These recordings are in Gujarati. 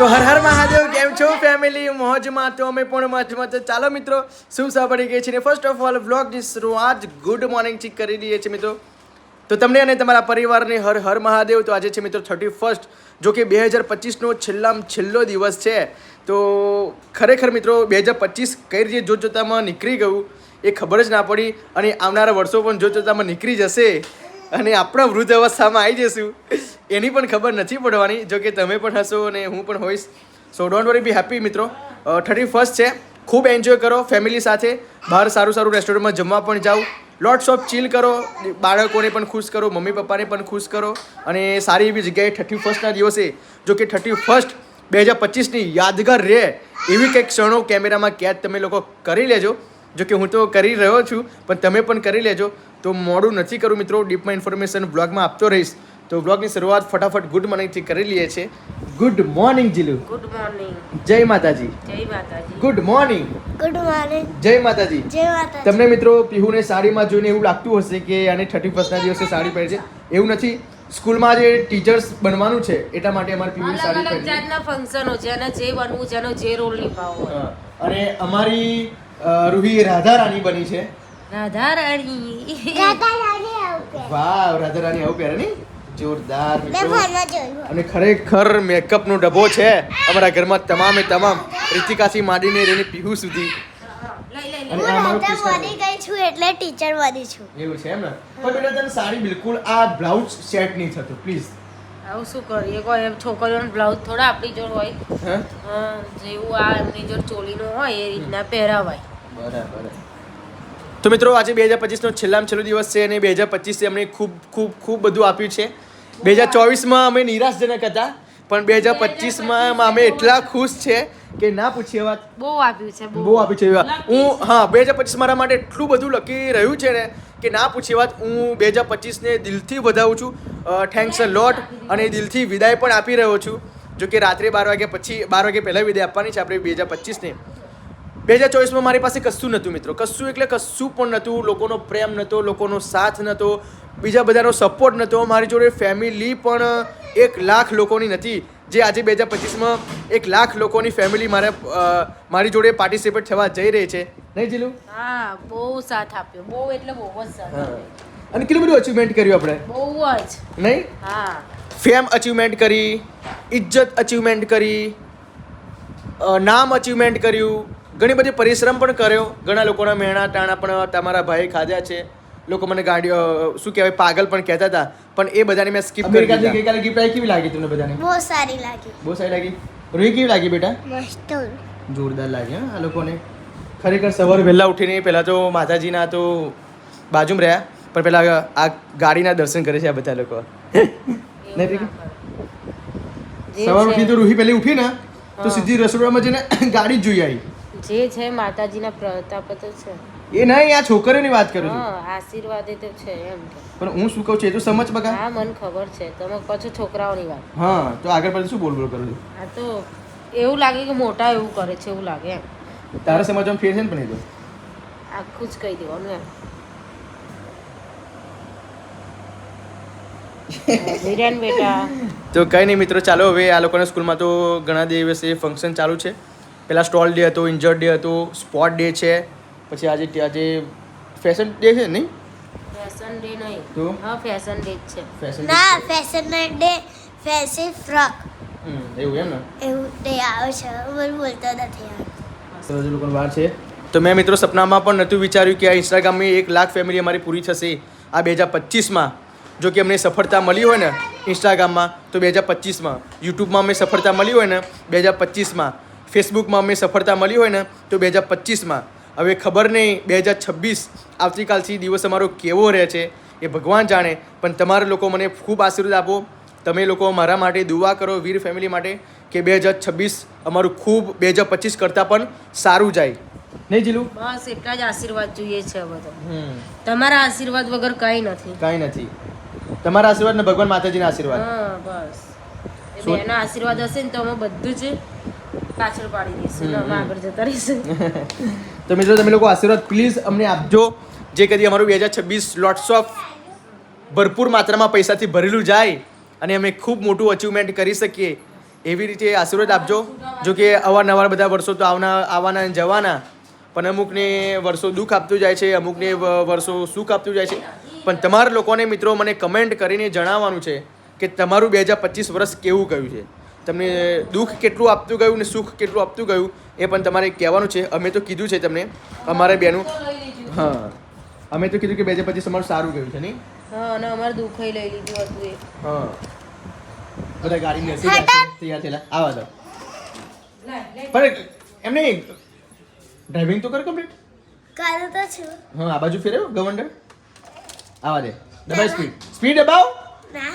તો હર હર મહાદેવ, કેમ છો ફેમિલી મોજમાં તો અમે પણ મોજમાં. તો ચાલો મિત્રો, શું સાંભળી ગઈ છે ને ફર્સ્ટ ઓફ ઓલ વ્લોગની શરૂઆત ગુડ મોર્નિંગથી કરી દઈએ છીએ મિત્રો. તો તમને અને તમારા પરિવારને હર હર મહાદેવ. તો આજે છે મિત્રો થર્ટી ફર્સ્ટ જો કે બે હજાર પચીસનો છેલ્લામાં છેલ્લો દિવસ છે. તો ખરેખર મિત્રો, બે હજાર પચીસ કઈ રીતે જોત જોતામાં નીકળી ગયું એ ખબર જ ના પડી અને આવનારા વર્ષો પણ જોત જોતામાં નીકળી જશે. અને આપણા વૃદ્ધ અવસ્થામાં આવી જઈશું. એની પણ ખબર નથી પડવાની, જો કે તમે પણ હશો અને હું પણ હોઈશ. So don't worry be happy મિત્રો. થર્ટી ફર્સ્ટ છે. ખૂબ એન્જોય કરો ફેમિલી સાથે. બહાર સારું સારું રેસ્ટોરન્ટમાં જમવા પણ જાઓ. લોટ્સ ઓફ ચીલ કરો. બાળકોને પણ ખુશ કરો, મમ્મી પપ્પાને પણ ખુશ કરો. અને સારી એવી જગ્યાએ થર્ટી ફર્સ્ટના દિવસે, જો કે થર્ટી ફર્સ્ટ બે હજાર પચીસની યાદગાર રહે એવી કંઈક ક્ષણો કેમેરામાં કેદ તમે લોકો કરી લેજો. જો કે હું તો કરી રહ્યો છું પણ તમે પણ કરી લેજો. તો મોડું નથી કરું મિત્રો ડીપમાં ઇન્ફોર્મેશન બ્લોગમાં આપતો રહીશ. તો બ્લોગની શરૂઆત ફટાફટ ગુડ મોર્નિંગથી કરી લઈએ છીએ. Good morning Jilu. Good morning જય માતાજી. જય માતાજી. ગુડ મોર્નિંગ ગુડ મોર્નિંગ જય માતાજી. જય માતાજી. તમને મિત્રો પીહુને સાડીમાં જોઈને એવું લાગતું હશે કે આને થર્ટી ફર્સ્ટના દિવસે સાડી પહેરે છે એવું નથી. સ્કૂલમાં જે ટીચર્સ બનવાનું છે એટલા માટે અમારે અલગ સાડી પહેરી છે. જાતના ફંક્શનો જેને જે બનવું જેનો જે રોલ નિભાવવો અને અમારી રૂહી રાધા રાણી બની છે. રાધા રાણી. રાધા રાણી આવું વાવ રાધા રાણી આવું પહેરે નહીં? જોરદાર અને ખરેખર મેકઅપનો ડબ્બો છે અમારા ઘરમાં તમામે તમામ. રીતિકાથી માંડીને રહીને પીહુ સુધી. લઈ લઈ લઈ. અને આ મારું બની ગઈ છું એટલે ટીચર બની છું. એવું છે એમ ને? પણ બેટા તને સાડી બિલકુલ આ બ્લાઉઝ સેટ નહીં થતું પ્લીઝ આવું શું કરીએ? કોઈ એમ છોકરીઓનો બ્લાઉઝ થોડા આપણી જોડ હોય. હે? હા, જેવું આ એમની જોડ ચોલીનું હોય એ રીતના પહેરાવાય. બરાબર. તો મિત્રો આજે બે હજાર પચીસનો છેલ્લામાં છેલ્લો દિવસ છે અને બે હજાર પચીસે અમને ખૂબ ખૂબ ખૂબ બધું આપ્યું છે. બે હજાર ચોવીસમાં અમે નિરાશજનક હતા પણ બે હજાર પચીસમાં અમે એટલા ખુશ છે કે ના પૂછીએ વાત. બહુ આપ્યું છે બહુ. આપ્યું છે હું હા બે હજાર પચીસ મારા માટે એટલું બધું લકી રહ્યું છે ને કે ના પૂછીએ વાત. હું બે હજાર પચીસને દિલથી વધાવું છું. થેન્ક્સ અ લોટ અને દિલથી વિદાય પણ આપી રહ્યો છું. જો કે રાત્રે બાર વાગ્યા પછી બાર વાગ્યા પહેલાં વિદાય આપવાની છે આપણે બે હજાર પચીસને. બે હજાર ચોવીસમાં મારી પાસે કશું નહોતું મિત્રો. કશું એટલે કશું પણ નહોતું. લોકોનો પ્રેમ નહોતો લોકોનો સાથ નહોતો બીજા બધાનો સપોર્ટ નહોતો. મારી જોડે ફેમિલી પણ એક લાખ લોકોની નથી. જે આજે બે હજાર પચીસમાં એક લાખ લોકોની ફેમિલી મારે મારી જોડે પાર્ટિસિપેટ થવા જઈ રહી છે. નહીં જીલું? હા બહુ સાથ આપ્યો. બહુ એટલે બહુ જ સાથ અને કેટલું બધું અચીવમેન્ટ કર્યું આપણે? બહુ જ. નહીં? હા. ફેમ અચીવમેન્ટ કરી ઇજ્જત અચીવમેન્ટ કરી નામ અચીવમેન્ટ કર્યું ઘણી બધી પરિશ્રમ પણ કર્યો. ઘણા લોકોના મહેણા ટાણા પણ તમારા ભાઈ ખાધા છે. લોકો મને ગાડીઓ શું કહેવાય પાગલ પણ કહેતા હતા. પણ એ બધાને મેં સ્કીપ કરી દીધા. ગઈકાલે ગિફ્ટ આવી કેવી લાગી તમને બધાને? બહુ સારી લાગી. બહુ સારી લાગી. રોહી કેવી લાગી બેટા? મસ્ત. જોરદાર લાગી હા આ લોકોને. ખરેખર સવારે વહેલા ઉઠીને પહેલાં તો માતાજીના તો બાજુમાં રહ્યા પણ પહેલાં આ ગાડીના દર્શન કરે છે આ બધા લોકો. સવાર ઉઠી તો રૂહી પહેલી ઉઠી ને તો સીધી રસોડામાં જઈને ગાડી જ જોઈ આવી. જે છે માતાજીના પ્રતાપ તો છે. એ નહીં આ છોકરીઓની વાત કરું છું. હા આશીર્વાદ તો છે એમ. પણ હું શું કહું છું એ તો સમજ બગા હા મને ખબર છે. તમે કહો છોકરાઓની વાત. હા તો આગળ પછી શું બોલ બોલ કરું છું? આ તો એવું લાગે કે મોટા એવું કરે છે એવું લાગે એમ. તારે સમજવામાં ફેર છે ને પણ એ તો? આખું જ કહી દેવાનું એમ. બેટા. તો કંઈ નહીં મિત્રો ચાલો હવે આ લોકોના સ્કૂલમાં તો ઘણા દિવસે ફંક્શન ચાલુ છે. પહેલાં સ્ટોલ ડે હતો ઇન્જર્ડ ડે હતો સ્પોટ ડે છે પછી આજે આજે ફેશન ડે છે નહીં? ફેશન ડે નહીં. તો? હા ફેશન ડે છે. ફેશન ના ફેશન ડે ફ્રોક એવું એમ ને? એવું ડે આવે છે બોલ બોલતો નથી સરસ એ વાર છે. તો મેં મિત્રો સપનામાં પણ નહોતું વિચાર્યું કે આ ઇન્સ્ટાગ્રામની એક લાખ ફેમિલી અમારી પૂરી થશે. આ બે હજાર પચીસમાં જો કે અમને સફળતા મળી હોય ને ઇન્સ્ટાગ્રામમાં તો બે હજાર પચીસમાં યુટ્યુબમાં અમને સફળતા મળી હોય ને બે હજાર પચીસમાં ફેસબુકમાં અમે સફળતા મળી હોય ને તો બે હજાર પચીસમાં. હવે ખબર નહીં બે હજાર છવ્વીસ આવતીકાલથી દિવસ અમારો કેવો રહે છે એ ભગવાન જાણે. પણ તમારા લોકો મને ખૂબ આશીર્વાદ આપો. તમે લોકો મારા માટે દુઆ કરો વીર ફેમિલી માટે કે બે હજાર છવ્વીસ અમારું ખૂબ બે હજાર પચીસ કરતાં પણ સારું જાય. નહીં જીલું? બસ એટલા જ આશીર્વાદ જોઈએ છે હવે તમારા આશીર્વાદ વગર કંઈ નથી. કાંઈ નથી. તમારા આશીર્વાદ ને ભગવાન માતાજીના આશીર્વાદ. હા બસ. એના? આશીર્વાદ હશે ને તો અમે બધું જ પાછળ પાડી દઈશું. અમે આગળ જતા રહીશું. તો મિત્રો તમે લોકો આશીર્વાદ પ્લીઝ અમને આપજો જે કદી અમારું બે હજાર છવ્વીસ લોટ્સ ઓફ ભરપૂર માત્રામાં પૈસાથી ભરેલું જાય અને અમે ખૂબ મોટું અચીવમેન્ટ કરી શકીએ એવી રીતે આશીર્વાદ આપજો. જો કે અવારનવાર બધા વર્ષો તો આવના આવવાના અને જવાના પણ અમુકને વર્ષો દુઃખ આપતું જાય છે અમુકને વર્ષો સુખ આપતું જાય છે. પણ તમારા લોકોને મિત્રો મને કમેન્ટ કરીને જણાવવાનું છે કે તમારું બે હજાર પચીસ વર્ષ કેવું ગયું છે? તમને દુઃખ કેટલું આપતું ગયું ને સુખ કેટલું આપતું ગયું એ પણ તમારે કહેવાનું છે. અમે તો કીધું છે તમને અમારે બેનું. હા. અમે તો કીધું કે બે હજાર પચીસ અમારું સારું ગયું છે નહીં? હા અને અમારે દુઃખ લઈ લીધું હતું એ. હા. બધા ગાડી બેસી તૈયાર થયેલા. આવા દો પણ એમ નહીં? ડ્રાઇવિંગ તો કર કમ્પ્લીટ કરું તો છું. હા આ બાજુ ફેરવ્યો ગવંડર આવા દે. દબાઈ સ્પીડ સ્પીડ દબાવ. ના.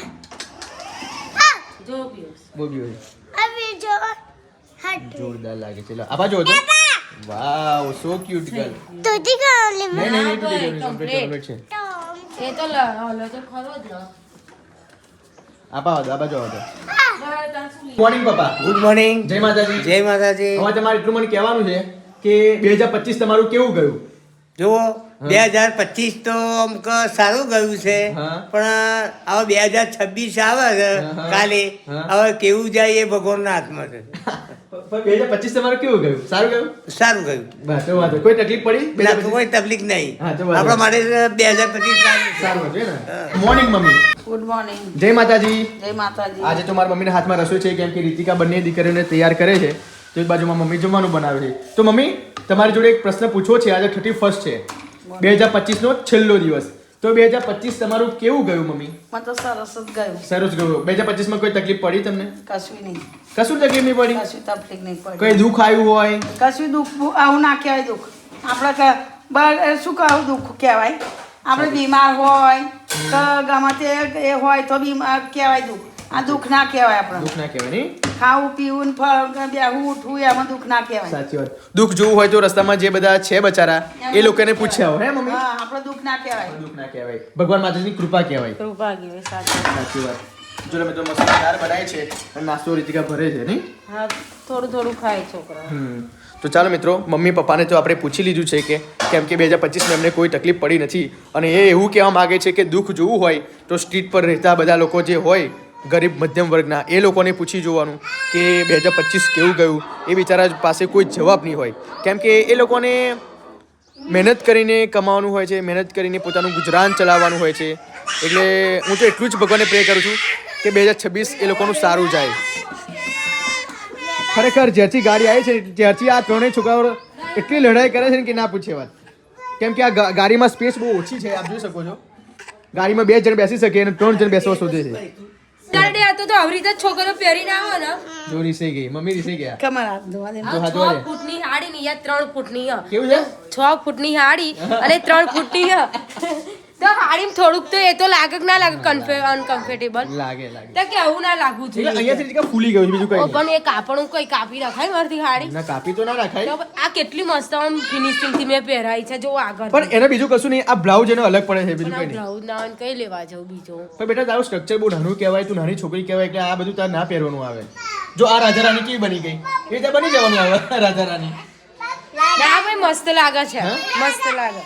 જો પિયુષ. બહુ ગયો આ બીજો હટ. જોરદાર લાગે છે. આ બાજુ હતો વાવ સો ક્યુટ ગર્લ નહીં નહીં નહીં કમ્પ્લીટ છે. એ તો લ- તો ખરો જ આપા મોર્નિંગ પપ્પા. ગુડ મોર્નિંગ જય માતાજી. જય માતાજી. હવે તમારે એટલું મને કહેવાનું છે કે બે હજાર પચીસ તમારું કેવું ગયું? જુઓ બે હજાર પચીસ તો અમુક સારું ગયું છે. પણ હવે બે હજાર છવ્વીસ આવે છે કાલે. હવે કેવું જાય એ ભગવાનના હાથમાં છે. બે હજાર પચીસ તમારું કેવું ગયું? સારું ગયું? સારું ગયું. બસ તો વાંધો. કોઈ તકલીફ પડી? બે કોઈ તકલીફ નહીં. હા, આપણા માટે બે હજાર પચીસ સારું છે. સારું હતું ને? Morning mummy. ગુડ મોર્નિંગ જય માતાજી. જય માતાજી. આજે તો મારા મમ્મીના હાથમાં રસોઈ છે કેમ કે રીતિકા બંને દીકરીઓને તૈયાર કરે છે. તો એક બાજુમાં મમ્મી જમવાનું બનાવે છે. તો મમ્મી તમારી જોડે એક પ્રશ્ન પૂછવો છે આજે થર્ટી ફર્સ્ટ છે બે હજાર પચીસનો છેલ્લો દિવસ. તો બે હજાર પચીસ તમારું કેવું ગયું મમ્મી? મને તો સરસ જ ગયું. સરસ ગયું. બે હજાર પચીસમાં કોઈ તકલીફ પડી તમને? કશું નહીં. કશું તકલીફ નહીં પડી? કશું તકલીફ નહીં પડી. કોઈ દુઃખ આવ્યું હોય? કશું દુઃખ આવું ના કહેવાય દુઃખ. આપણે શું કહું દુઃખ કહેવાય. આપણે બીમાર હોય તો ગમે તે એ હોય તો બીમાર કહેવાય દુઃખ. આ દુઃખ ના કહેવાય આપણે દુઃખ ના કહેવાય નહીં? ખાવું પીવું ફળ બેહવું ઉઠવું એમાં દુઃખ ના કહેવાય. સાચી વાત. દુઃખ જોવું હોય તો રસ્તામાં જે બધા છે બચારા એ લોકોને પૂછ્યા હોય હે મમ્મી? હા આપણે દુઃખ ના કહેવાય. દુઃખ ના કહેવાય. ભગવાન માતાજીની કૃપા કહેવાય. કૃપા કહેવાય સાચું સાચી વાત. જો તમે તો મસ્ત દાળ બનાવી છે અને નાસ્તો રીતિકા ભરે છે નહીં? હા થોડું થોડું ખાય છોકરા હમ. તો ચાલો મિત્રો મમ્મી પપ્પાને તો આપણે પૂછી લીધું છે કે કેમ કે બે હજાર પચીસમાં એમને કોઈ તકલીફ પડી નથી. અને એ એવું કહેવા માગે છે કે દુઃખ જોવું હોય તો સ્ટ્રીટ પર રહેતા બધા લોકો જે હોય ગરીબ મધ્યમ વર્ગના એ લોકોને પૂછી જોવાનું કે બે હજાર પચીસ કેવું ગયું? એ બિચારા પાસે કોઈ જવાબ નહીં હોય. કેમ કે એ લોકોને મહેનત કરીને કમાવાનું હોય છે, મહેનત કરીને પોતાનું ગુજરાન ચલાવવાનું હોય છે. એટલે હું તો એટલું જ ભગવાનને પ્રે કરું છું કે બે હજાર છવ્વીસ એ લોકોનું સારું જાય. ખરેખર જ્યારથી ગાડી આવી છે ત્યારથી આ ત્રણેય છોકરાઓ એટલી લડાઈ કરે છે ને કે ના પૂછે વાત. કેમ કે આ ગાડીમાં સ્પેસ બહુ ઓછી છે, આપ જોઈ શકો છો. ગાડીમાં બે જણ બેસી શકે અને ત્રણ જણ બેસવા શોધે છે. તારે આ તો આવી રીતે છોકરો પહેરીને આવો ને. જો રીસાઈ ગઈ મમ્મી રીસાઈ ગયા? કમર હાથ ધોવા દે તો હાથ છ ફૂટની હાડી ની યાર ત્રણ ફૂટની હ. કેવું છે? છ ફૂટની હાડી અને ત્રણ ફૂટની હ. તો હાડીમ થોડુંક તો એ તો લાગે કે ના લાગે અનકમ્ફર્ટેબલ લાગે લાગે. તો કેવું ના લાગવું જોઈએ. અહીંયાથી રીતિકા ફૂલી ગયું બીજું કઈ પણ એ કાપડ કોઈ કાપી રખાય મારથી હાડી? ના કાપી તો ના રખાય. આ કેટલી મસ્ત આમ ફિનિશિંગથી મેં પહેરાઈ છે જો આગળ પણ એને બીજું કશું નહીં આ બ્લાઉઝ એનો અલગ પડે છે બીજું કઈ બ્લાઉઝ ના કઈ લેવા જાવ બીજો? પણ બેટા તારું સ્ટ્રક્ચર બહુ નાનું કહેવાય તું નાની છોકરી કહેવાય એટલે આ બધું તાર ના પહેરવાનું આવે. જો આ રાજા રાણી કેવી બની ગઈ? એ રીતે બની જવાનું આવે રાજા રાણી ના ભાઈ મસ્ત લાગે છે? મસ્ત લાગે.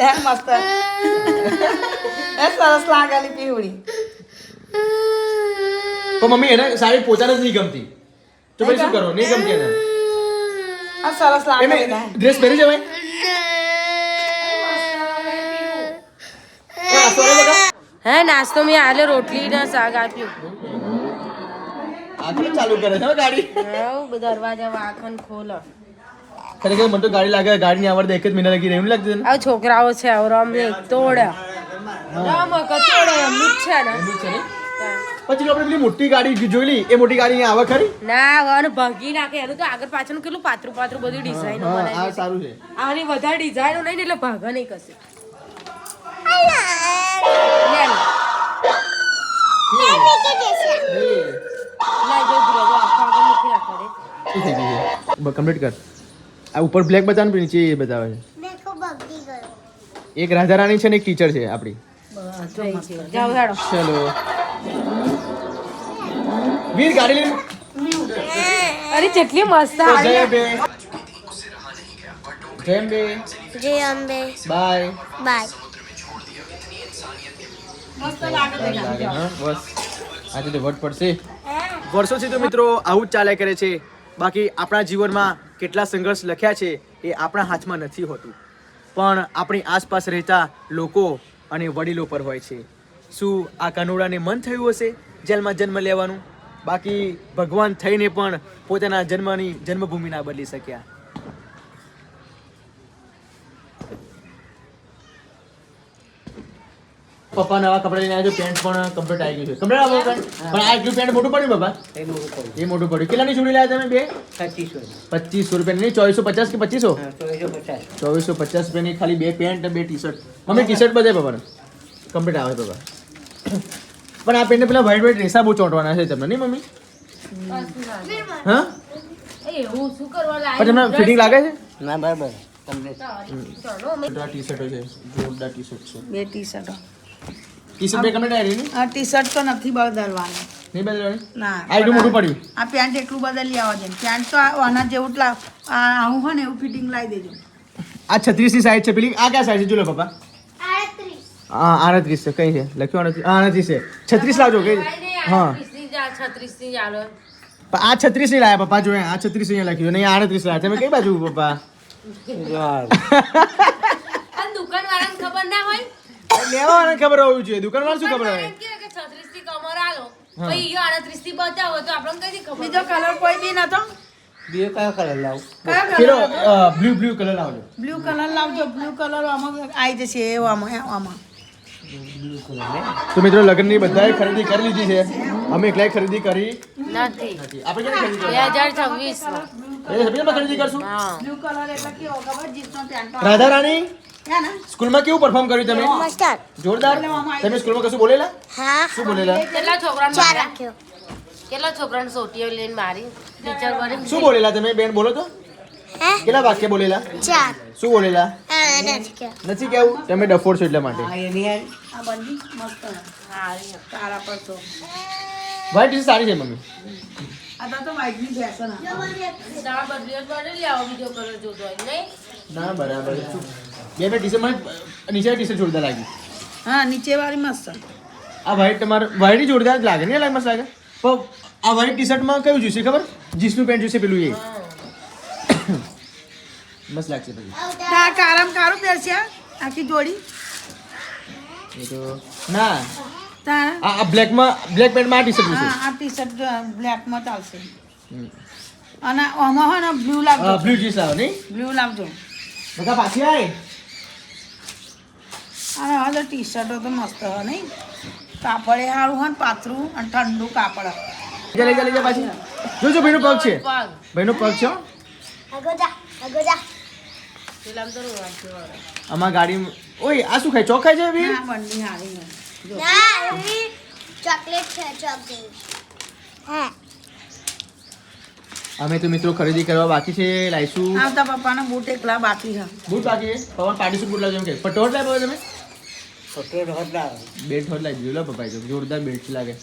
એ મસ્ત એ સરસ લાગેલી પીવડી તો મમ્મી એને સાડી પોતાને જ નહીં ગમતી તો પછી શું કરો નહીં ગમતી એને આ સરસ લાગે એમે ડ્રેસ પહેરી જવાય. હે નાસ્તો મેં આલે રોટલી ને શાક આપ્યું આ કેમ ચાલુ કરે છે હો ગાડી બધા દરવાજા વાખન ખોલો ખરેખર મને તો ગાડી લાગે ગાડી ની આવડે એક જ મહિના લાગી રહ્યું લાગતું આ છોકરાઓ છે હવે રમે તોડે. રમ તોડે એમનું છે ને. ને? પછી આપણે પેલી મોટી ગાડી જોઈ લી એ મોટી ગાડી આવે ખરી? ના અને ભાગી નાખે એનું તો આગળ પાછળનું કેટલું પાત્રું પાતળું બધું ડિઝાઇન આ સારું છે. આની વધારે ડિઝાઇનો નહીં એટલે ભાગા નહીં કશે. ના કમ્પ્લીટ કર. આ ઉપર બ્લેક બતાવે ને નીચે એ બતાવે છે. એક રાજા રાણી છે ને એક ટીચર છે આપણી. ચલો. વીર ગાડી લઈને. અરે કેટલી મસ્ત જય બે જય અંબે. જય અંબે. બાય. બાય. બસ. આજે તો વટ પડશે. વર્ષોથી તો મિત્રો આવું જ ચાલ્યા કરે છે. બાકી આપણા જીવનમાં કેટલા સંઘર્ષ લખ્યા છે એ આપણા હાથમાં નથી હોતું. પણ આપણી આસપાસ રહેતા લોકો અને વડીલો પર હોય છે. શું આ કાનુડાને મન થયું હશે જેલમાં જન્મ લેવાનું? બાકી ભગવાન થઈને પણ પોતાના જન્મની જન્મભૂમિ ના બદલી શક્યા. પપ્પા નવા કપડા લઈને આવ્યા પેન્ટ પણ કમ્પ્લીટ આવી ગયું છે. કમ્પ્લીટ આવો પણ આ એટલું પેન્ટ મોટું પડ્યું બાબા એ મોટું પડ્યું. એ મોટું પડ્યું. કેટલાની ચોરી લાવ્યા તમે બે? પચીસો પચીસો રૂપિયાની નહીં ચોવીસો પચાસ કે પચીસો? ચોવીસો પચાસ. રૂપિયાની ખાલી બે પેન્ટ બે T shirt mummy T shirt બધા બાબાને કમ્પ્લીટ આવે બાબા પણ આ પેન્ટ પેલા વ્હાઈટ વ્હાઈટ રેસા બહુ ચોંટવાના છે તમને નહીં મમ્મી? હા? એવું શું કરવા તમને ફિટિંગ લાગે છે? ના બરાબર. તમને ટી શર્ટો છે જોરદાર ટી શર્ટ છે. બે ટી શર્ટો ટી શર્ટ બે કમ્પ્લીટ આવી નહીં આ ટી શર્ટ તો નથી બદલવાનું. નહીં બદલવાની? ના આ એટલું મોટું પડ્યું. આ પેન્ટ એટલું બદલી આવો છે પેન્ટ તો આના જેવું આ આવું હોય ને એવું ફિટિંગ લાવી દેજો. આ છત્રીસની સાઈઝ છે પેલી. આ ક્યાં સાઈઝ છે? જો લો પપ્પા. હા આડત્રીસ છે. કઈ છે? લખ્યું આડત્રીસ. આડત્રીસ છે. છત્રીસ લાવજો કઈ હા. આ છત્રીસની લાયા પપ્પા જોયા આ છત્રીસ અહીંયા લખ્યું નહીં આડત્રીસ લાયા. તમે કઈ બાજુ પપ્પા? દુકાન વાળાને ખબર ના હોય? લેવાને ખબર હોવી જોઈએ દુકાનવાળા શું ખબર હોય? કે છત્રીસથી કમર આલો. પછી ઈ આડત્રીસથી બતાવો તો આપણને કઈ ખબર બીજો કલર કોઈ બી નતો? બીજો કયો કલર લાવું? પેલો કલર બ્લુ બ્લુ કલર લાવજો. બ્લુ કલર લાવજો બ્લુ કલર આમાં આવી જશે એવો આમાં આમાં. તો મિત્રો લગ્નની બધાએ ખરીદી કરી લીધી છે. અમે એકલાય ખરીદી કરી. નથી. નથી. આપણે ક્યારે ખરીદી બે હજાર છવ્વીસમાં કરી એ ખરીદી કરશું. બ્લુ કલર એટલે કેવો ખબર? જીન્સનો પેન્ટ રાધા રાણી? સ્કૂલમાં કેવું પરફોર્મ કર્યું તમે? જોરદાર? તમે સ્કૂલમાં કશું બોલેલા? હા. શું બોલેલા? કેટલા છોકરાને ચાર રાખ્યો કેટલા છોકરાને સોટીઓ લઈને મારી? ટીચર બની શું બોલેલા તમે? બેન બોલો તો. હે? કેટલા વાક્ય બોલેલા? ચાર. શું બોલેલા? નથી કેવું તમે ડફોડ છો એટલા માટે. હા એની આ બંધી મસ્ત. હારી તારા પર તો. વ્હાઈટ ટી સારી છે મમ્મી. આ તો બીજો કલર જોતો નહીં? ના બરાબર બે બે ટી મને નીચે ટી શર્ટ જોરદાર લાગી. હા નીચે વાળી મસ્ત આ વ્હાઈટ તમારે વ્હાઈટ જોરદાર જ લાગે ને લાગે મસ્ત લાગે? પણ આ વ્હાઈટ ટી શર્ટમાં કયું જોઈશે ખબર? જીન્સનું પેન્ટ જોઈશે પેલું એ. મસ્ત લાગશે પછી. આ કારમ કારું પહેરશે આખી જોડી? એ તો ના. આ આ બ્લેકમાં બ્લેક પેન્ટમાં આ ટી શર્ટ હા આ ટી શર્ટ બ્લેકમાં ચાલશે. અને આમાં હોય ને બ્લુ લાવજો. બ્લુ જીન્સ આવે નહીં? બ્લુ લાવજો. બધા પાછી આય? અને હવે તો ટી શર્ટો તો મસ્ત હોય નહીં. કાપડે સારું હોય ને પાતળું અને ઠંડુ કાપડ. લઈ જા લઈ જા પાછી. જોજો ભાઈનો પગ છે. ભાઈનો પગ છે આમાં ગાડી ઓય આ શું ખાય? ચોક છે ના બંડી હારી ના એવી ચોકલેટ છે ચોકલેટ હા. અમે તો મિત્રો ખરીદી કરવા બાકી છે લાઈશું. આવતા પપ્પાના બૂટ એકલા બાકી છે. બૂટ બાકી છે. પવન પાડીશું બૂટ લાવજો એમ કે. પણ ટોટ લાવ્યો તમે? ફોટો હોત લાવો બેલ્ટ હોત લાવી દીધું. લો પપ્પા જો જોરદાર બેલ્ટ લાગે.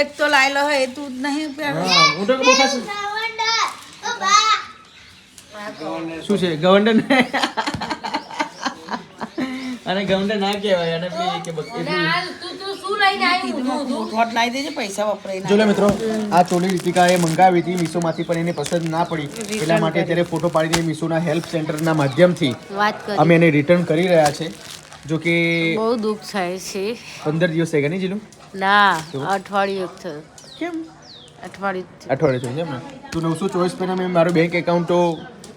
એક તો લાયલો હોય એ તું જ નહીં પહેર. હું તો બહુ ખાસ રાવણડા ઓ બા શું છે ગવર્નર? અને ગવર્નર ના કહેવાય અને બી કે ના મિત્રો આ ચોલી રીતિકાએ મંગાવી હતી મીશોમાંથી પણ એને પસંદ ના પડી. એટલા માટે અત્યારે ફોટો પાડીને મીશોના હેલ્પ સેન્ટરના માધ્યમથી વાત કરી. અમે એને રિટર્ન કરી રહ્યા છે. જો કે બહુ દુઃખ થાય છે. પંદર દિવસ થઈ ગયા નહીં જીલું? ના અઠવાડિયું થયું. કેમ? અઠવાડિયું અઠવાડિયે છે એમ તો નવસો ચોવીસ પહેલાં મેં મારું બેંક એકાઉન્ટ તો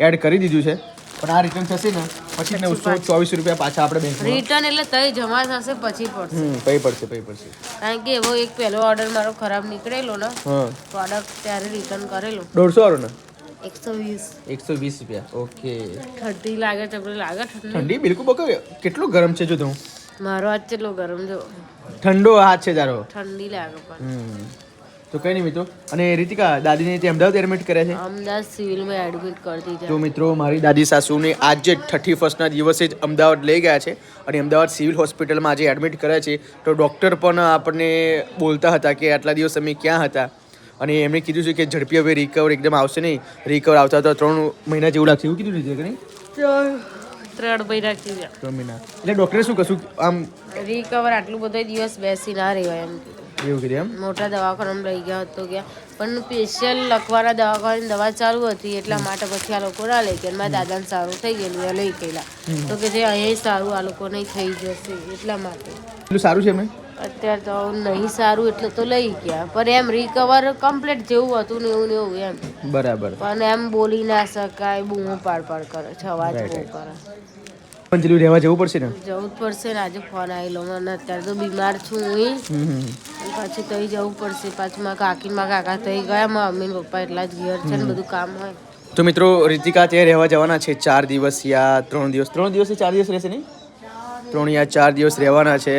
એડ કરી દીધું છે. પણ આ રિટર્ન થશે ને પછી નવસો ચોવીસ રૂપિયા પાછા આપણે બેંક રિટર્ન એટલે તઈ જમા થશે પછી પડશે. પઈ પડશે પછી પડશે. કારણ કે એવો એક પહેલો ઓર્ડર મારો ખરાબ નીકળેલો ને પ્રોડક્ટ ત્યારે રિટર્ન કરેલો. દોઢસો વાળો ને? એકસો વીસ. એકસો વીસ રૂપિયા ઓકે. ઠંડી લાગે તમને લાગે ઠંડી? ઠંડી બિલકુલ બકો કેટલું ગરમ છે જો તું. મારો હાથ કેટલો ગરમ જો ઠંડો હાથ છે તારો. ઠંડી લાગે પણ. તો કઈ નહીં મિત્રો. અને રીતિકા દાદીને તે અમદાવાદ એડમિટ કર્યા છે? અમદાવાદ સિવિલમાં એડમિટ કરતી તો મિત્રો મારી દાદી સાસુને આજે થર્ટી ફર્સ્ટના દિવસે જ અમદાવાદ લઈ ગયા છે અને અમદાવાદ સિવિલ હોસ્પિટલમાં આજે એડમિટ કર્યા છે. તો ડૉક્ટર પણ આપણને બોલતા હતા કે આટલા દિવસ અમે ક્યાં હતા? અને એમણે કીધું છે કે ઝડપી હવે રિકવર એકદમ આવશે નહીં. રિકવર આવતા તો ત્રણ મહિના જેવું લાગશે. એવું કીધું રીતે કે નહીં? ત્રણ મહિના થઈ ત્રણ મહિના. એટલે ડૉક્ટરે શું કશું આમ રિકવર આટલું બધો દિવસ બેસી ના રહેવાય એમ કીધું. એવું કીધું એમ? મોટા દવાખાનામાં લઈ ગયા હતો ગયા પણ સ્પેશિયલ લખવાના દવાખાની દવા ચાલુ હતી એટલા માટે પછી આ લોકો ના લઈ ગયા. મારા દાદાને સારું થઈ ગયેલું એ લઈ ગયેલા. તો કે જે અહીંયા સારું આ લોકો નહીં થઈ જશે એટલા માટે. એટલું સારું છે એમને? અત્યારે તો નહીં સારું એટલે તો લઈ ગયા. પણ એમ રિકવર કમ્પ્લીટ જેવું હતું ને એવું ને એવું એમ. બરાબર. પણ એમ બોલી ના શકાય બૂમો પાડ પાડ કરે છે અવાજ બહુ કરે. પણ રહેવા જવું પડશે ને? જવું જ પડશે ને. આજે ફોન આવેલો મને. અત્યારે તો બીમાર છું હું. પાછું તઈ જવું પડશે. પાછું મારા કાકી મારા કાકા થઈ ગયા. મારા મમ્મી પપ્પા એટલા જ ઘેર છે ને બધું કામ હોય. તો મિત્રો રીતિકા ત્યાં રહેવા જવાના છે ચાર દિવસ યા ત્રણ દિવસ? ત્રણ દિવસ ચાર દિવસ રહેશે નહીં? ત્રણ યા ચાર દિવસ રહેવાના છે.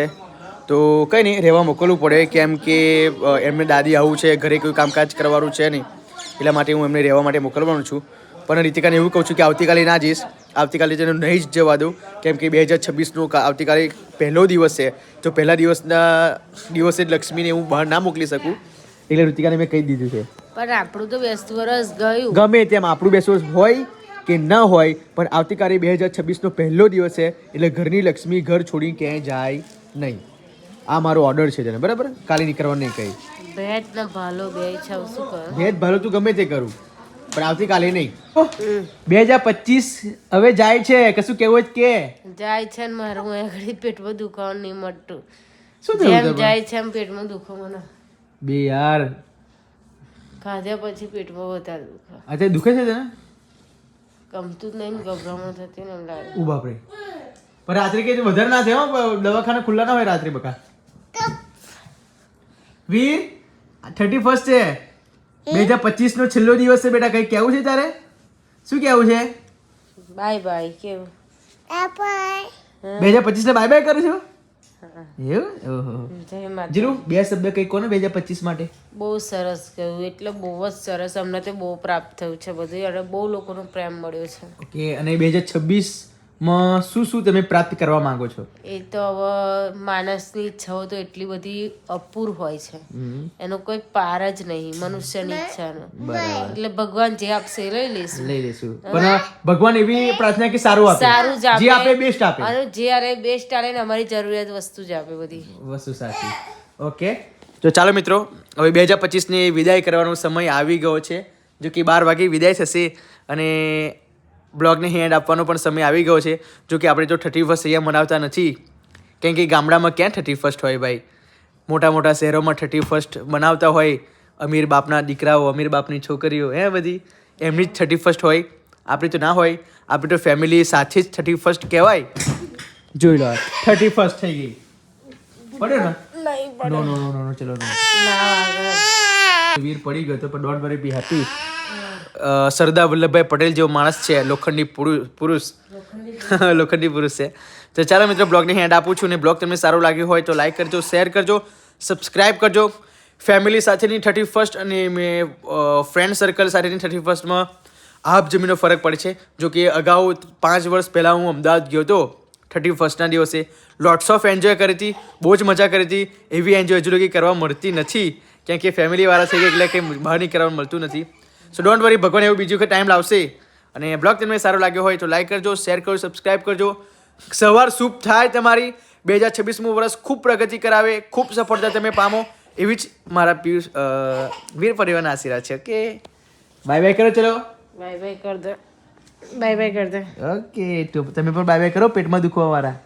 તો કંઈ નહીં રહેવા મોકલવું પડે. કેમ કે એમને દાદી આવું છે. ઘરે કોઈ કામકાજ કરવાનું છે નહીં. એટલા માટે હું એમને રહેવા માટે મોકલવાનું છું. પણ રીતિકાને એવું કહું છું કે આવતીકાલે ના જઈશ. આવતીકાલે તેને નહીં જ જવા દઉં. કેમ કે બે હજાર છવ્વીસનું આવતીકાલે પહેલો દિવસ છે. તો પહેલા દિવસના દિવસે જ લક્ષ્મીને હું બહાર ના મોકલી શકું. એટલે ઋતિકાને મેં કહી દીધું છે. પણ આપણું તો વ્યસ્ત વર્ષ ગયું. ગમે તેમ આપણું બેસવું હોય કે ન હોય પણ આવતીકાલે બે હજાર છવ્વીસનો પહેલો દિવસ છે એટલે ઘરની લક્ષ્મી ઘર છોડી ક્યાંય જાય નહીં. આ મારો ઓર્ડર છે તેને બરાબર? કાલે નીકળવાનું નહીં કહી ભેદ ભાલો બે શું કરું? ભેદ ભાલો તું ગમે તે કરું. પણ આવતીકાલે નહીં. બે હજાર પચીસ હવે જાય છે કશું કેવું જ કે? જાય છે ને મારું હું આગળ પેટમાં દુખાવાનું નહીં મળતું શું થયું જેમ જાય છે એમ પેટમાં દુખો મને. બે યાર. ખાધ્યા પછી પેટમાં વધારે દુખે. અત્યારે દુખે છે તને? ગમતું જ નહીં ગભરામણ થતી ને એમ લાગે. ઓ બાપરે. પણ રાત્રે કે વધારે ના થાય હો દવાખાના ખુલ્લા ના હોય રાત્રે બકા. વીર થર્ટી ફર્સ્ટ છે. બે હજાર પચીસ નો છેલ્લો દિવસ છે બેટા કઈ કેવું છે તારે? શું કેવું છે? બાય બાય કેવું. બે હજાર પચીસ ને બાય બાય કરું છું? એવું? ઓહો. જય માતા બે શબ્દ કઈ કોને બે હજાર પચીસ માટે? બહુ સરસ કહ્યું એટલે બહુ જ સરસ અમને તો બહુ પ્રાપ્ત થયું છે બધું અને બહુ લોકોનો પ્રેમ મળ્યો છે. ઓકે અને બે હજાર છવ્વીસ માં શું શું તમે પ્રાપ્ત કરવા માંગો છો? એ તો હવે માણસની ઈચ્છાઓ તો એટલી બધી અપૂર હોય છે. એનો કોઈ પાર જ નહીં મનુષ્યની ઈચ્છાનો. એટલે ભગવાન જે આપશે એ લઈ લઈશું. લઈ લેશું પણ ભગવાન એવી પ્રાર્થના કે સારું આપે? સારું જ આપે જે આપે. બેસ્ટ આપે. અને જે અરે બેસ્ટ આલે ને અમારી જરૂરિયાત વસ્તુ જ આપે બધી. વસ્તુ સાચી. ઓકે. તો ચાલો મિત્રો હવે બે હજાર પચીસની વિદાય કરવાનો સમય આવી ગયો છે. જો કે બાર વાગે વિદાય થશે અને બ્લોગને હેન્ડ આપવાનો પણ સમય આવી ગયો છે. જો કે આપણે તો થર્ટી ફર્સ્ટ અહીંયા મનાવતા નથી કેમ કે ગામડામાં ક્યાં થર્ટી ફર્સ્ટ હોય ભાઈ? મોટા મોટા શહેરોમાં થર્ટી ફર્સ્ટ મનાવતા હોય અમીર બાપના દીકરાઓ અમીર બાપની છોકરીઓ હે બધી? એમની જ થર્ટી ફર્સ્ટ હોય આપણી તો ના હોય. આપણી તો ફેમિલી સાથે જ થર્ટી ફર્સ્ટ કહેવાય. જોઈ લો થર્ટી ફર્સ્ટ થઈ ગઈ. પડ્યો ને? નો નો નો નો નો. ચલો વીર પડી ગયો તો પણ don't worry be happy Sardar Vallabhbhai Patel જેવો માણસ છે લોખંડી પુરુ- પુરુષ. લોખંડી પુરુષ. છે. તો ચાલો મિત્રો બ્લોગને હેન્ડ આપું છું ને બ્લોગ તમને સારું લાગ્યું હોય તો લાઈક કરજો શેર કરજો સબસ્ક્રાઇબ કરજો. ફેમિલી સાથેની થર્ટી ફર્સ્ટ અને મેં ફ્રેન્ડ સર્કલ સાથેની થર્ટી ફર્સ્ટમાં આપ જમીનો ફરક પડે છે. જો કે અગાઉ પાંચ વર્ષ પહેલાં હું અમદાવાદ ગયો હતો થર્ટી ફર્સ્ટના દિવસે. લોટ્સ ઓફ એન્જોય કરી હતી બહુ જ મજા કરી હતી. એવી એન્જોય હજુ કરવા મળતી નથી. કેમ કે ફેમિલીવાળા થઈ ગયા એટલે કંઈ બહાર નીકળવાનું મળતું નથી. સો ડોન્ટ વરી ભગવાન એવું બીજું કે ટાઈમ લાવશે. અને બ્લોગ તમને સારો લાગ્યો હોય તો લાઈક કરજો શેર કરજો સબસ્ક્રાઈબ કરજો. સવાર શુભ થાય તમારી. બે હજાર છવ્વીસમું વર્ષ ખૂબ પ્રગતિ કરાવે ખૂબ સફળતા તમે પામો. એવી જ મારા પિયુષ વીર પરિવારના આશીર્વાદ છે. ઓકે બાય બાય કરો ચલો. બાય બાય કર દો. બાય બાય કર દે. ઓકે તો તમે પણ બાય બાય કરો પેટમાં દુખવા વાળા